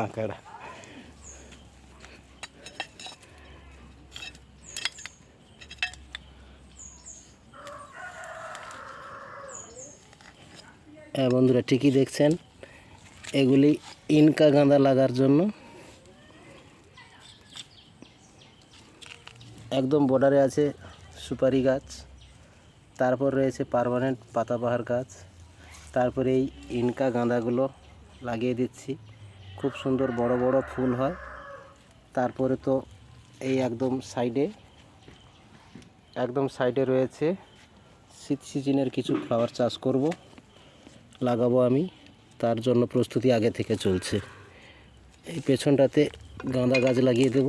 আঁকড়া হ্যাঁ বন্ধুরা, ঠিকই দেখছেন, এগুলি ইনকা গাঁদা লাগার জন্য। একদম বর্ডারে আছে সুপারি গাছ, তারপর রয়েছে পার্মানেন্ট পাতাবাহার গাছ, তারপরে এই ইনকা গাঁদাগুলো লাগিয়ে দিচ্ছি। খুব সুন্দর বড় বড় ফুল হয়। তারপরে তো এই একদম সাইডে একদম সাইডে রয়েছে শীত সিজনের কিছু ফ্লাওয়ার চাষ করব, লাগাবো আমি, তার জন্য প্রস্তুতি আগে থেকে চলছে। এই পেছনটাতে গাঁদা গাছ লাগিয়ে দেব।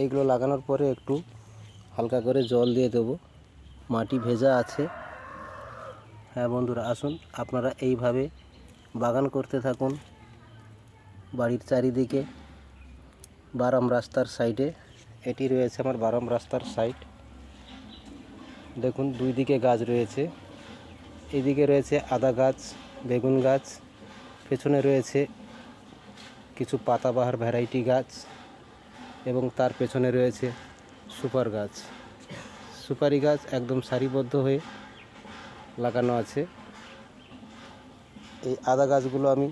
এইগুলো লাগানোর পরে একটু হালকা করে জল দিয়ে দেবো। মাটি ভেজা আছে। হ্যাঁ বন্ধুরা, আসুন আপনারা এইভাবে বাগান করতে থাকুন। বাড়ির চারিদিকে বারাম রাস্তার সাইডে, এটি রয়েছে আমার বারাম রাস্তার সাইড। দেখুন, দুই দিকে গাছ রয়েছে। এদিকে রয়েছে আদা গাছ, বেগুন গাছ, পেছনে রয়েছে কিছু পাতাবাহার ভ্যারাইটি গাছ। এবং তার পেছনে রয়েছে সুপার গাছ। সুপারি গাছ একদম সারিবদ্ধ হয়ে লাগানো আছে। এই আদা গাছগুলো আমি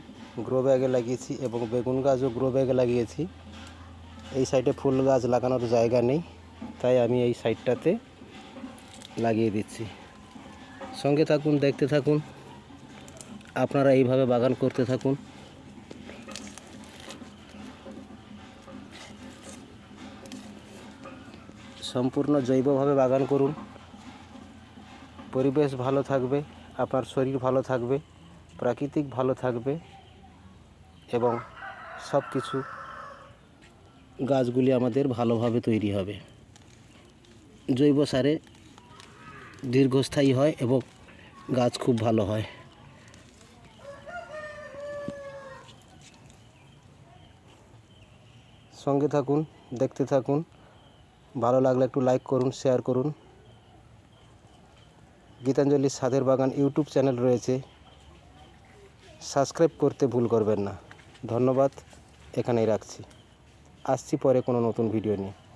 গ্রো ব্যাগে লাগিয়েছি এবং বেগুন গাছও গ্রো ব্যাগে লাগিয়েছি। এই সাইডে ফুল গাছ লাগানোর জায়গা নেই, তাই আমি এই সাইডটাতে লাগিয়ে দিচ্ছি। সঙ্গে থাকুন, দেখতে থাকুন, আপনারা এইভাবে বাগান করতে থাকুন। সম্পূর্ণ জৈবভাবে বাগান করুন। পরিবেশ ভালো থাকবে, আপনার শরীর ভালো থাকবে, প্রাকৃতিক ভালো থাকবে এবং সব কিছু গাছগুলি আমাদের ভালোভাবে তৈরি হবে। জৈব সারে দীর্ঘস্থায়ী হয় এবং গাছ খুব ভালো হয়। সঙ্গে থাকুন, দেখতে থাকুন। ভালো লাগলে একটু লাইক করুন শেয়ার করুন। গীতাঞ্জলি সাদের বাগান ইউটিউব চ্যানেল রয়েছে। সাবস্ক্রাইব করতে ভুল করবেন না। ধন্যবাদ, এখানেই রাখছি। আসছি পরে কোনো নতুন ভিডিও নিয়ে।